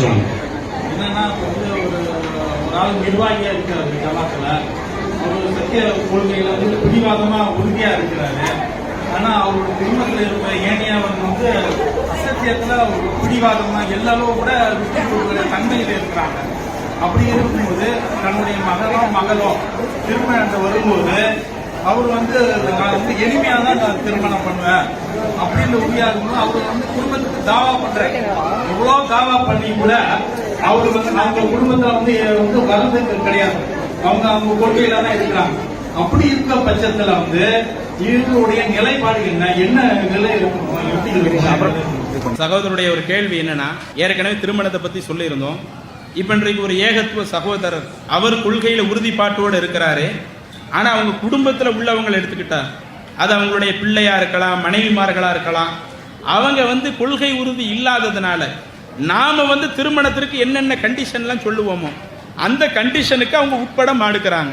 சொல்லுங்க என்னன்னா வந்து ஒரு ஒரு ஆள் நிர்வாகியா இருக்கிறாரு ஜமாத்துல. அவர் சத்திய கொள்கையில வந்து பிடிவாதமா உறுதியா இருக்கிறாரு. ஆனா அவரோட குடும்பத்துல இருக்கிற ஏனையவங்க வந்து அசத்தியத்துல ஒரு பிடிவாதமா எல்லாரும் கூட விட்டு கொடுக்குற தன்மையில இருக்கிறாங்க. அப்படி இருக்கும்போது தன்னுடைய மகனோ மகளும் திருமணத்தை வரும்போது அவர் வந்து நான் வந்து எளிமையா தான் நான் திருமணம் பண்ணுவேன். அப்படின்னு உறுதியா இருக்கும்போது அவர் வந்து குடும்பத்துக்கு தாவா பண்றேன். எவ்வளவு தாவா பண்ணி கூட அவர் வந்து அவங்க குடும்பத்துல வந்து வந்து வளர்ந்து கிடையாது. அவங்க அவங்க கொள்கையில தான் இருக்கிறாங்க அப்படி இருக்க பட்சத்துல வந்து இவங்களுடைய நிலைப்பாடு என்ன? என்ன நிலை இருக்கணும்? இருக்கணும்? சகோதரருடைய ஒரு கேள்வி என்னன்னா ஏற்கனவே திருமணத்தை பத்தி சொல்லியிருந்தோம். இப்ப இன்றைக்கு ஒரு ஏகத்துவ சகோதரர் அவர் கொள்கையில உறுதிப்பாட்டோடு இருக்கிறாரு. ஆனால் அவங்க குடும்பத்தில் உள்ளவங்களை எடுத்துக்கிட்டா அது அவங்களுடைய பிள்ளையாக இருக்கலாம் மனைவிமார்களாக இருக்கலாம் அவங்க வந்து கொள்கை உறுதி இல்லாததுனால நாம் வந்து திருமணத்திற்கு என்னென்ன கண்டிஷன்லாம் சொல்லுவோமோ அந்த கண்டிஷனுக்கு அவங்க உட்பட மாடுக்கிறாங்க.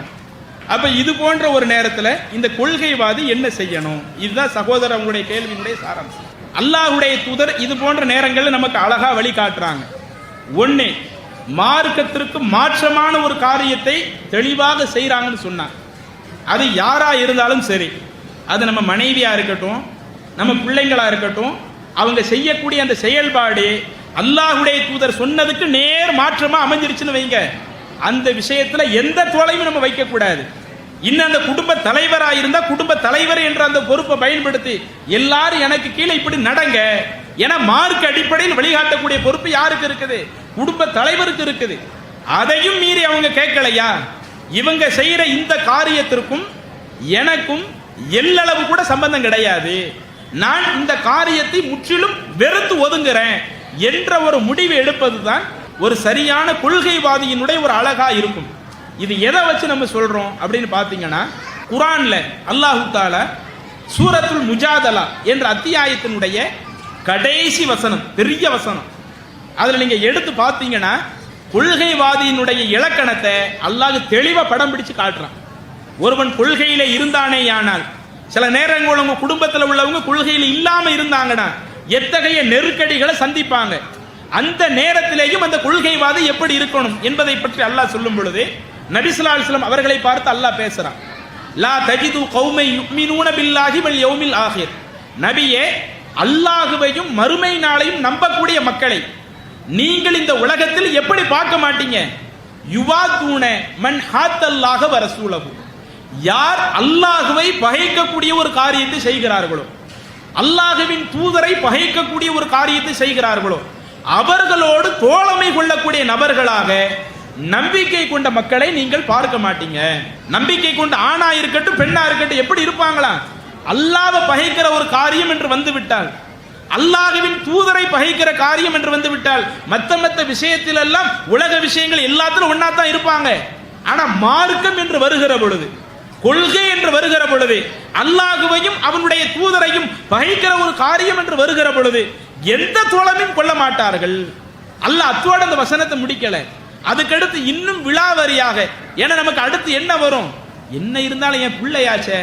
அப்போ இது போன்ற ஒரு நேரத்தில் இந்த கொள்கைவாதி என்ன செய்யணும்? இதுதான் சகோதரர் அவங்களுடைய கேள்வியினுடைய சாராம்சம் அல்லாஹுடைய தூதர் இது போன்ற நேரங்களில் நமக்கு அழகா வழி காட்டுறாங்க. மார்க்கத்திற்கு மாற்றமான ஒரு காரியத்தை தெளிவாக செய்கிறாங்கன்னு சொன்னாங்க. அது யாராக இருந்தாலும் சரி. அது நம்ம மனைவியாக இருக்கட்டும் நம்ம பிள்ளைங்களாக இருக்கட்டும் அவங்க செய்யக்கூடிய அந்த செயல்பாடு அல்லாஹ்வுடைய தூதர் சொன்னதுக்கு நேர் மாற்றமாக அமைஞ்சிருச்சுன்னு வைங்க. அந்த விஷயத்தில் எந்த தோலையும் நம்ம வைக்கக்கூடாது இன்னும் அந்த குடும்ப தலைவராக இருந்தால் குடும்ப தலைவர் என்ற அந்த பொறுப்பை பயன்படுத்தி எல்லாரும் எனக்கு கீழே இப்படி நடங்க. என மார்க் அடிப்படையில் வழிகாட்டக்கூடிய பொறுப்பு யாருக்கு இருக்குது? குடும்ப தலைவருக்கு இருக்குது. அதையும் மீறி அவங்க கேட்கலையா? இவங்க செய்யற இந்த காரியத்திற்கும் எனக்கும் எல்லளவு கூட சம்பந்தம் கிடையாது. நான் இந்த காரியத்தை முற்றிலும் வெறுத்து ஒதுங்குறேன் என்ற ஒரு முடிவு எடுப்பதுதான் ஒரு சரியான கொள்கைவாதியினுடைய ஒரு அழகா இருக்கும். இது எதை வச்சு நம்ம சொல்றோம் அப்படின்னு பாத்தீங்கன்னா குரான்ல அல்லாஹு தாலா சூரத்துல் முஜாதலா என்ற அத்தியாயத்தினுடைய கடைசி வசனம் பெரிய வசனம். அதுல நீங்க எடுத்து பார்த்தீங்கன்னா கொள்கைவாதியினுடைய இலக்கணத்தை அல்லாஹ் தெளிவா படம் பிடிச்சு காட்டுறான். ஒருவன் கொள்கையில இருந்தானேயானால் சில நேரங்கள் உங்க குடும்பத்தில் உள்ளவங்க கொள்கையில இல்லாம இருந்தாங்கன்னா எத்தகைய நெருக்கடிகளை சந்திப்பாங்க? அந்த நேரத்திலேயும் அந்த கொள்கைவாதி எப்படி இருக்கணும் என்பதை பற்றி அல்லாஹ் சொல்லும் பொழுது நபிசுல்லா அலுவலம் அவர்களை பார்த்து அல்லாஹ் பேசுறான். லா தஜிது கௌமை யுக்மினூன பில்லாஹி வல் யௌமில் ஆகிர் நபியே அல்லாஹுவையும் மறுமை நாளையும் நம்பக்கூடிய மக்களை நீங்கள் இந்த உலகத்தில் எப்படி பார்க்க மாட்டீங்க? யுவா தூண மண் ஹாத்தல்லாக வரசூலகு யார் அல்லாஹுவை பகைக்கக்கூடிய ஒரு காரியத்தை செய்கிறார்களோ அல்லாஹுவின் தூதரை பகைக்கக்கூடிய ஒரு காரியத்தை செய்கிறார்களோ அவர்களோடு தோழமை கொள்ளக்கூடிய நபர்களாக நம்பிக்கை கொண்ட மக்களை நீங்கள் பார்க்க மாட்டீங்க. நம்பிக்கை கொண்ட ஆணா இருக்கட்டும் பெண்ணா இருக்கட்டும் எப்படி இருப்பாங்களா? அல்லாத பகைக்கிற ஒரு காரியம் என்று வந்து விட்டால் அல்லாஹுவின் தூதரை பகைக்கிற காரியம் என்று வந்து விட்டால் மத்த மத்த விஷயத்தில் எல்லாம் உலக விஷயங்கள் எல்லாத்திலும் ஒன்னா தான் இருப்பாங்க. ஆனா மார்க்கம் என்று வருகிற பொழுது கொள்கை என்று வருகிற பொழுது அல்லாஹுவையும் அவனுடைய தூதரையும் பகைக்கிற ஒரு காரியம் என்று வருகிற பொழுது எந்த தோழமையும் கொள்ள மாட்டார்கள். அல்லாஹ் அத்தோடு அந்த வசனத்தை முடிக்கல. அதுக்கடுத்து இன்னும் விழாவரியாக ஏன்னா நமக்கு அடுத்து என்ன வரும்? என்ன இருந்தாலும் என் பிள்ளையாச்சே.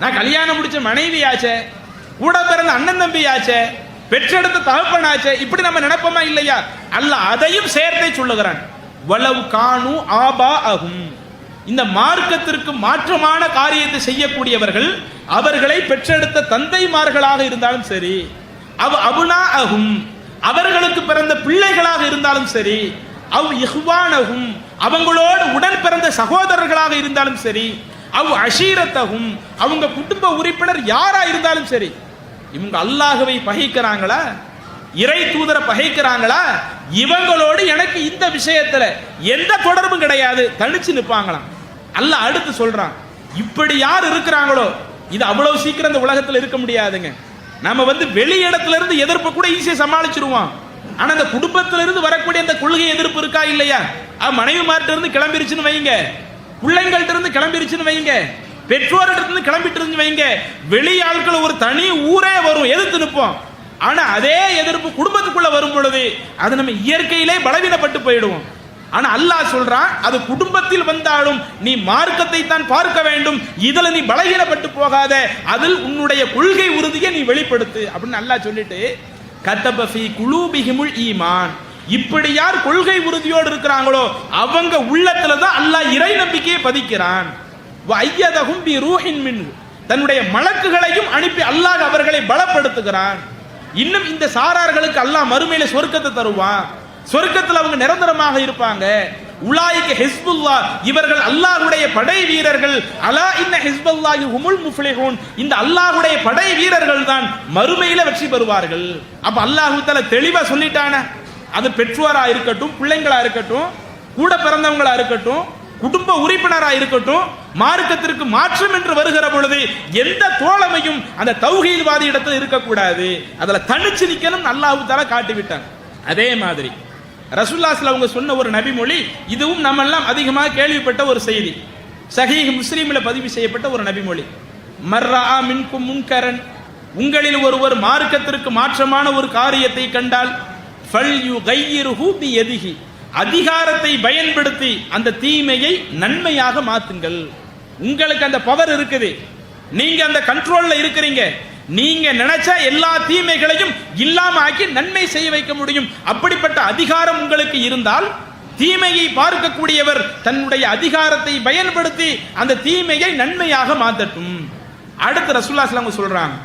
நான் கல்யாணம் முடிச்ச மனைவியாச்சே. கூட பிறந்த அண்ணன் தம்பியாச்சே பெற்றெடுத்த தகப்பனாச்சே இப்படி நம்ம நினைப்போமா இல்லையா? அல்ல அதையும் சேர்த்தே சொல்லுகிறான். வளவு காணு ஆபா அகும் இந்த மார்க்கத்திற்கு மாற்றமான காரியத்தை செய்யக்கூடியவர்கள் அவர்களை பெற்றெடுத்த தந்தைமார்களாக இருந்தாலும் சரி அவ் அபுனா அகும் அவர்களுக்கு பிறந்த பிள்ளைகளாக இருந்தாலும் சரி அவ் இஹ்வானகும் அவங்களோடு உடன் பிறந்த சகோதரர்களாக இருந்தாலும் சரி அவ் அஷீரத்தகும். அவங்க குடும்ப உறுப்பினர் யாரா இருந்தாலும் சரி இவங்க அல்லாஹுவை பகைக்கிறாங்களா? இறை தூதரை பகைக்கிறாங்களா? இவங்களோடு எனக்கு இந்த விஷயத்துல எந்த தொடர்பும் கிடையாது. தனிச்சு நிற்பாங்களாம் அல்ல அடுத்து சொல்றான் இப்படி யார் இருக்கிறாங்களோ இது அவ்வளவு சீக்கிரம் இந்த உலகத்துல இருக்க முடியாதுங்க. நம்ம வந்து வெளி இடத்துல இருந்து எதிர்ப்பு கூட ஈஸியா சமாளிச்சிருவோம். ஆனா அந்த குடும்பத்திலிருந்து வரக்கூடிய அந்த கொள்கை எதிர்ப்பு இருக்கா இல்லையா? மனைவி மனைவிமார்ட்ட இருந்து கிளம்பிருச்சுன்னு வைங்க. பிள்ளைங்கள்ட்ட இருந்து கிளம்பிருச்சுன்னு வைங்க பெற்றோர்கிட்ட இருந்து கிளம்பிட்டு இருந்து வைங்க வெளி ஆட்கள் ஒரு தனி ஊரே வரும் எதிர்த்து நிற்போம். ஆனா அதே எதிர்ப்பு குடும்பத்துக்குள்ள வரும் பொழுது அது நம்ம இயற்கையிலே பலவீனப்பட்டு போயிடுவோம். ஆனா அல்லாஹ் சொல்றான் அது குடும்பத்தில் வந்தாலும் நீ மார்க்கத்தை தான் பார்க்க வேண்டும். இதுல நீ பலகீனப்பட்டு போகாத. அதில் உன்னுடைய கொள்கை உறுதியை நீ வெளிப்படுத்து அப்படின்னு அல்லாஹ் சொல்லிட்டு கத்தபஃபி குலூபிஹிமுல் ஈமான். இப்படி யார் கொள்கை உறுதியோடு இருக்கிறாங்களோ அவங்க உள்ளத்துல தான் அல்லாஹ் இறை நம்பிக்கையை பதிக்கிறான். ஐயதகும் பி ரூஹின் மின் தன்னுடைய மலக்குகளையும் அனுப்பி அல்லாஹ் அவர்களை பலப்படுத்துகிறான். இன்னும் இந்த சாரார்களுக்கு அல்லாஹ் மறுமையில சொர்க்கத்தை தருவான். சொர்க்கத்தில் அவங்க நிரந்தரமாக இருப்பாங்க. உலாய்க்கு ஹிஸ்புல்லா இவர்கள் அல்லாஹ்வுடைய படை வீரர்கள். அலா இன்ன ஹிஸ்புல்லாஹி உமுல் முஃப்ளிஹூன் இந்த அல்லாஹ்வுடைய படை வீரர்கள் தான் மறுமையில வெற்றி பெறுவார்கள். அப்ப அல்லாஹ் தலை தெளிவா சொல்லிட்டானே. அது பெற்றோராக இருக்கட்டும் பிள்ளைங்களா இருக்கட்டும் கூட பிறந்தவங்களா இருக்கட்டும் குடும்ப உறுப்பினராக இருக்கட்டும் மார்க்கத்திற்கு மாற்றம் என்று வருகிற பொழுது எந்த தோழமையும் அந்த தௌஹீத்வாதி இடத்துல இருக்கக்கூடாது. அதில் தனிச்சு நிற்கணும் அல்லாஹ் தஆலா காட்டிவிட்டாங்க. அதே மாதிரி ரசுல்லாஸ்ல அவங்க சொன்ன ஒரு நபிமொழி இதுவும் நம்ம எல்லாம் அதிகமாக கேள்விப்பட்ட ஒரு செய்தி. சஹீஹ் முஸ்லீமில் பதிவு செய்யப்பட்ட ஒரு நபிமொழி. மர்ரா மின்கும் முன்கரன். உங்களில் ஒருவர் மார்க்கத்திற்கு மாற்றமான ஒரு காரியத்தை கண்டால் ஃபல் யு எதிகி அதிகாரத்தை பயன்படுத்தி அந்த தீமையை நன்மையாக மாத்துங்கள். உங்களுக்கு அந்த பவர் இருக்குது. நீங்க அந்த கண்ட்ரோல்ல இருக்கிறீங்க. நீங்க நினைச்ச எல்லா தீமைகளையும் இல்லாம ஆக்கி நன்மை செய்ய வைக்க முடியும். அப்படிப்பட்ட அதிகாரம் உங்களுக்கு இருந்தால் தீமையை பார்க்கக்கூடியவர் தன்னுடைய அதிகாரத்தை பயன்படுத்தி அந்த தீமையை நன்மையாக மாத்தட்டும். அடுத்து ரசுல்லா சொல்றாங்க.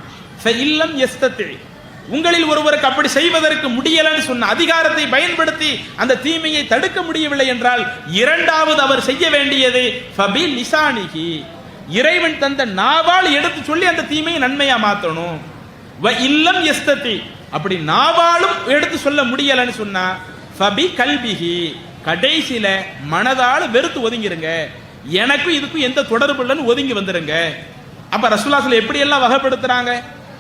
இல்லம் யஸ்தத்தி உங்களில் ஒருவருக்கு அப்படி செய்வதற்கு முடியலன்னு சொன்ன அதிகாரத்தை பயன்படுத்தி அந்த தீமையை தடுக்க முடியவில்லை என்றால் இரண்டாவது அவர் செய்ய வேண்டியது ஃபபி லிசானிகி இறைவன் தந்த நாவால் எடுத்து சொல்லி அந்த தீமையை நன்மையா மாத்தணும். வ இல்லம் எஸ்தத்தி அப்படி நாவாலும் எடுத்து சொல்ல முடியலன்னு சொன்னா ஃபபி கல்பிஹி. கடைசியில மனதால் வெறுத்து ஒதுங்கிருங்க. எனக்கும் இதுக்கும் எந்த தொடர்பு இல்லைன்னு ஒதுங்கி வந்துருங்க. அப்ப ரசூலாஸ்ல எப்படி எல்லாம் வகைப்படுத்துறாங்க?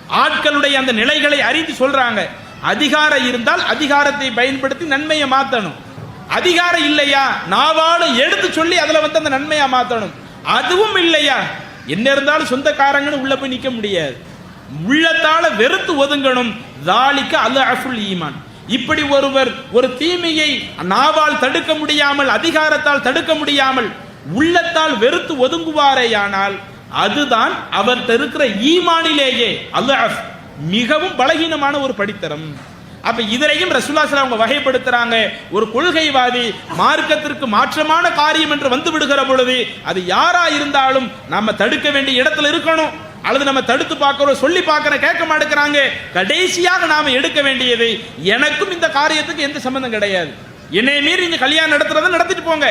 ஆட்களுடைய அந்த நிலைகளை அறிந்து சொல்றாங்க. அதிகாரம் இருந்தால் அதிகாரத்தை பயன்படுத்தி நன்மையை மாத்தணும். அதிகாரம் இல்லையா? நாவாலும் எடுத்து சொல்லி அதுல வந்து அந்த நன்மையா மாத்தணும். அதுவும் இல்லையா? என்ன இருந்தாலும் சொந்தக்காரங்கன்னு உள்ள போய் நிற்க முடியாது. உள்ளத்தால வெறுத்து ஒதுங்கணும். தாலிக்க அல் அஃபுல் ஈமான். இப்படி ஒருவர் ஒரு தீமையை நாவால் தடுக்க முடியாமல் அதிகாரத்தால் தடுக்க முடியாமல் உள்ளத்தால் வெறுத்து ஒதுங்குவாரேயானால் அதுதான் அவர்கிட்ட இருக்கிற ஈமானிலேயே அல்லாஹ் மிகவும் பலகீனமான ஒரு படித்தரம். அப்ப இதனையும் ரசூலாசல அவங்க வகைப்படுத்துறாங்க. ஒரு கொள்கைவாதி மார்க்கத்திற்கு மாற்றமான காரியம் என்று வந்து விடுகிற பொழுது அது யாரா இருந்தாலும் நாம தடுக்க வேண்டிய இடத்துல இருக்கணும். அல்லது நம்ம தடுத்து பார்க்கிறோம் சொல்லி பார்க்கிற கேட்க மாட்டேங்கிறாங்க. கடைசியாக நாம எடுக்க வேண்டியது எனக்கும் இந்த காரியத்துக்கு எந்த சம்பந்தம் கிடையாது. என்னை மீறி இந்த கல்யாணம் நடத்துறதை நடத்திட்டு போங்க.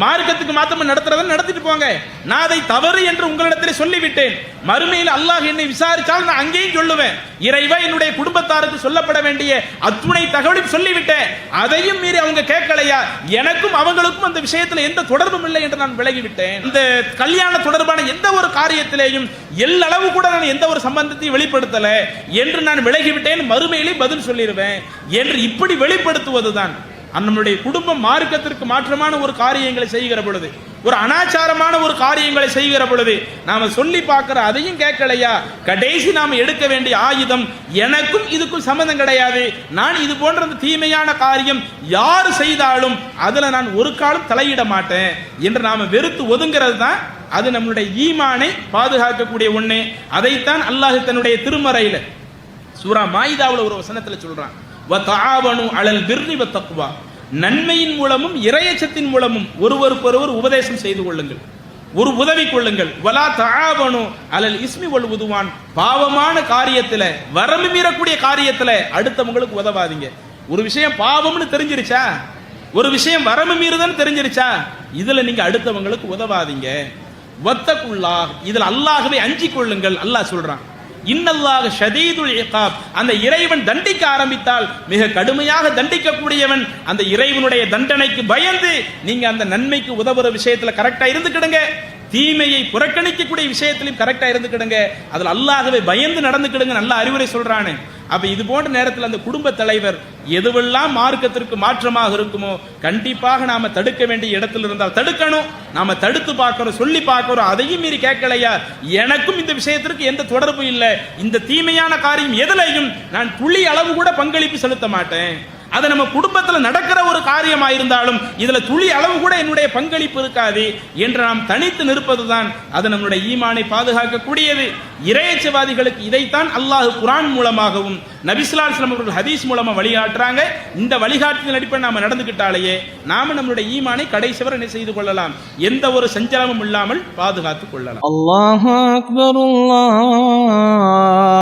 மார்க்கத்துக்கு மாத்தம் நடத்துறதை நடத்திட்டு போங்க. நான் அதை தவறு என்று உங்களிடத்தில் சொல்லிவிட்டேன். மறுமையில் அல்லாஹ் என்னை விசாரித்தால் நான் அங்கேயும் சொல்லுவேன். இறைவா என்னுடைய குடும்பத்தாருக்கு சொல்லப்பட வேண்டிய அத்துணை தகவலையும் சொல்லிவிட்டேன். அதையும் மீறி அவங்க கேட்கலையா? எனக்கும் அவங்களுக்கும் அந்த விஷயத்துல எந்த தொடர்பும் இல்லை என்று நான் விலகிவிட்டேன். இந்த கல்யாண தொடர்பான எந்த ஒரு காரியத்திலேயும் எல்லளவு கூட நான் எந்த ஒரு சம்பந்தத்தையும் வெளிப்படுத்தல. என்று நான் விலகிவிட்டேன். மறுமையிலே பதில் சொல்லிடுவேன் என்று இப்படி வெளிப்படுத்துவதுதான். நம்முடைய குடும்பம் மார்க்கத்திற்கு மாற்றமான ஒரு காரியங்களை செய்கிற பொழுது ஒரு அனாச்சாரமான ஒரு காரியங்களை செய்கிற பொழுது நாம சொல்லி பார்க்கிற அதையும் கேட்கலையா? கடைசி நாம எடுக்க வேண்டிய ஆயுதம் எனக்கும் இதுக்கும் சம்மந்தம் கிடையாது. நான் இது போன்ற அந்த தீமையான காரியம். யார் செய்தாலும் அதுல நான் ஒரு காலம் தலையிட மாட்டேன் என்று நாம வெறுத்து ஒதுங்கிறது தான் அது நம்மளுடைய ஈமானை பாதுகாக்கக்கூடிய ஒண்ணு. அதைத்தான் அல்லாஹ் தன்னுடைய திருமறையில சூரா மாயிதாவில் ஒரு வசனத்துல சொல்றான். வத்தாவனு அலல் பிர்ரி வத்தக்குவா நன்மையின் மூலமும் இறையச்சத்தின் மூலமும் ஒருவருக்கொருவர் உபதேசம் செய்து கொள்ளுங்கள். ஒரு உதவி கொள்ளுங்கள். வலா தாவனு அலல் இஸ்மி ஒல் உதுவான். பாவமான காரியத்தில் வரம்பு மீறக்கூடிய காரியத்தில் அடுத்தவங்களுக்கு உதவாதீங்க. ஒரு விஷயம் பாவம்னு தெரிஞ்சிருச்சா? ஒரு விஷயம் வரம்பு மீறுதன்னு தெரிஞ்சிருச்சா? இதுல நீங்கள் அடுத்தவங்களுக்கு உதவாதீங்க. வத்தக்குள்ளா இதில் அல்லாகவே அஞ்சிக் கொள்ளுங்கள். அல்லாஹ் சொல்கிறான் இன்னல்லாக ஷதீதுல் இகாப். அந்த இறைவன் தண்டிக்க ஆரம்பித்தால் மிக கடுமையாக தண்டிக்கக்கூடியவன். அந்த இறைவனுடைய தண்டனைக்கு பயந்து நீங்க அந்த நன்மைக்கு உதவுற விஷயத்துல கரெக்டா இருந்துக்கிடுங்க. தீமையை புறக்கணிக்கக்கூடிய விஷயத்திலையும் கரெக்டாக இருந்துக்கிடுங்க. அதில் அல்லாஹ்வை பயந்து நடந்துக்கிடுங்க நல்ல அறிவுரை சொல்கிறானு அப்போ இது போன்ற நேரத்தில் அந்த குடும்ப தலைவர் எதுவெல்லாம் மார்க்கத்திற்கு மாற்றமாக இருக்குமோ கண்டிப்பாக நாம் தடுக்க வேண்டிய இடத்துல இருந்தால் தடுக்கணும். நாம் தடுத்து பார்க்குறோம் சொல்லி பார்க்குறோம் அதையும் மீறி கேட்கலையா? எனக்கும் இந்த விஷயத்திற்கு எந்த தொடர்பும் இல்லை. இந்த தீமையான காரியம் எதுலையும் நான் துளி அளவு கூட பங்களிப்பு செலுத்த மாட்டேன். அது நம்ம குடும்பத்தில் நடக்கிற ஒரு காரியமாயிருந்தாலும் இதில் துளி அளவு கூட என்னுடைய பங்களிப்பு இருக்காது என்று நாம் தனித்து நிற்பதுதான் அது நம்முடைய ஈமானை பாதுகாக்கக்கூடியது. இறையச்சவாதிகளுக்கு இதைத்தான் அல்லாஹ் குரான் மூலமாகவும் நபிஸ்லாஸ்லம் அவர்கள் ஹதீஸ் மூலமாக வழிகாட்டுறாங்க. இந்த வழிகாட்டுதல் அடிப்படை நாம் நடந்துக்கிட்டாலேயே நாம நம்மளுடைய ஈமானை கடைசி வரை செய்து கொள்ளலாம்? எந்த ஒரு சஞ்சலமும் இல்லாமல் பாதுகாத்து கொள்ளலாம். அல்லாஹ்.